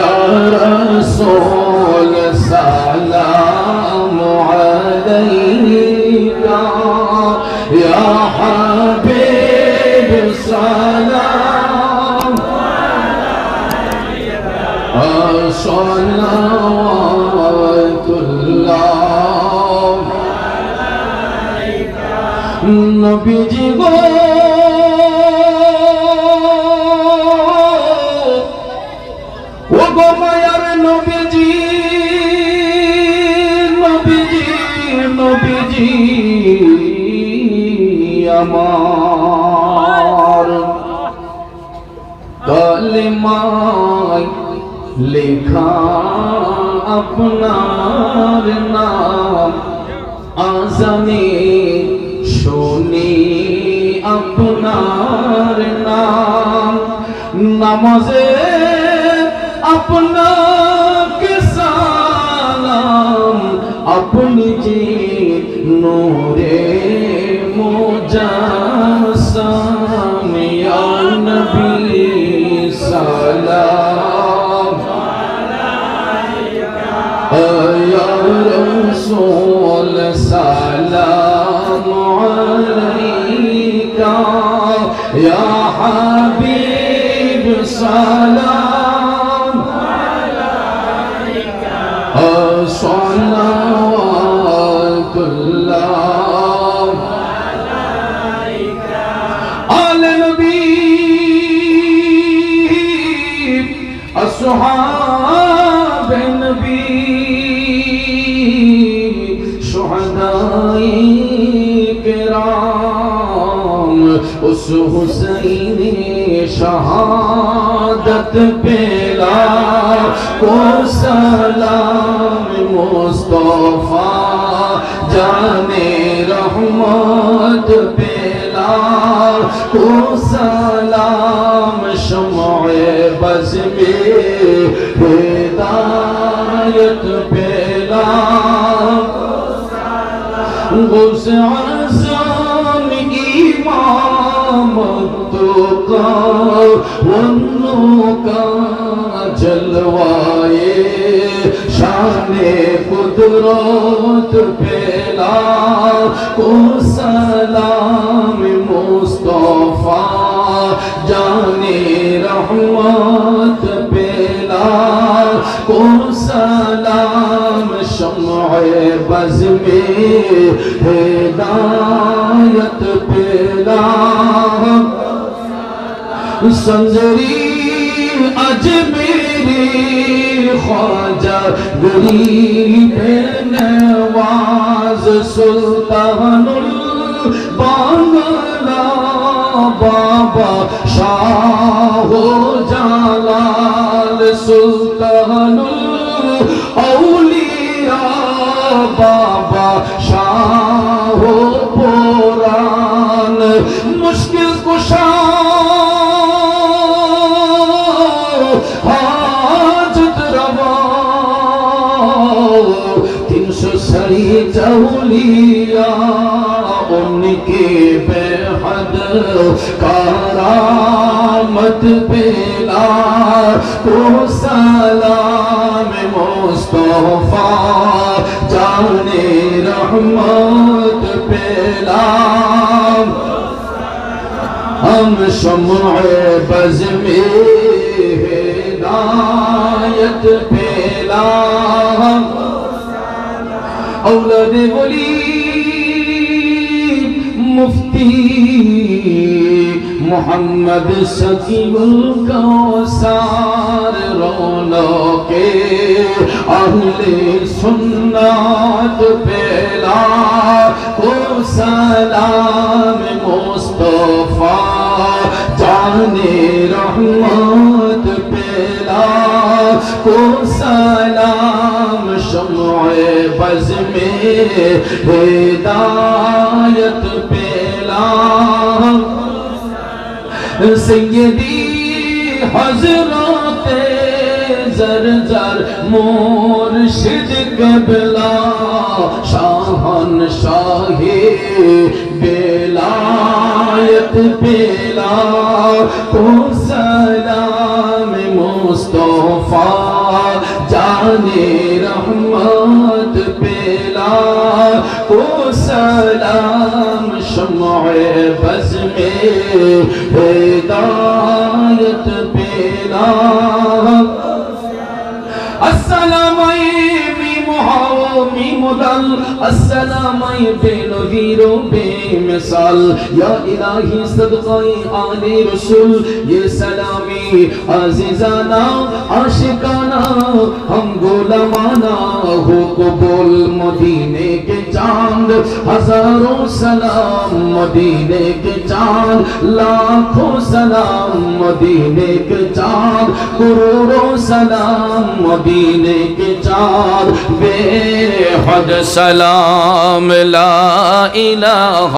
يا رسول سلام عليك. يا حبيب سلام عليك صلوات الله. عليك نبي جبال গো মায়ার নবীজি নবীজি নবীজি, আমার কলমায় লেখা আপনার নাম আজানে শুনি আপনার নাম। নামাজে আপনাকে সালাম আপনি যে নূরে মোজাসাম ইয়া নবী সালাম ইয়া রাসূল সালাম আলাইকা ইয়া হাবিব সালাম اس حسین شہادت پیلا کو سلام مصطفیٰ جانے رحمت پیلا کو سلام شمع بز میں ہدایت پیلا غوث اعظم امامت मत उन्नू का जलवाए शान कुदरत फैला को सलाम मुस्तफा जाने रहमत फैला को بز میں ہدایت پیلا سنجری اجمیری خواجہ غریب نواز سلطان البانگلا بابا شاہ جلال سلطان الاولیاء سری چولیا ان کے بے حد کارامت پیلا کو سلام مصطفیٰ جانے رحمت پیلا ہم شمع بز میں ہدایت پیلا اولاد ولی مفتی محمد سکیم الکوثر رونق اہل سنت پیلا کو سلام مصطفیٰ جان رحمت پیلا کو سلام شمع لفظ میں ہدایت پیلا سیدی حضرات زر زر مرشد قبلا شاہن شاہی بیلایت پیلا کو سلام مصطفیٰ جانے بس میں ہدایت پیدا السلام مدل۔ السلام مثال۔ یا الہی صدقائی آل رسول۔ یہ سلامی عزیزانا، عاشقانا، ہم گولمانا ہو قبول مدینے کے चांद हजारों सलाम मदीने के चांद लाखों सलाम मदीने के चांद करोड़ों सलाम मदीने के चांद बेहद सलाम ला इलाहा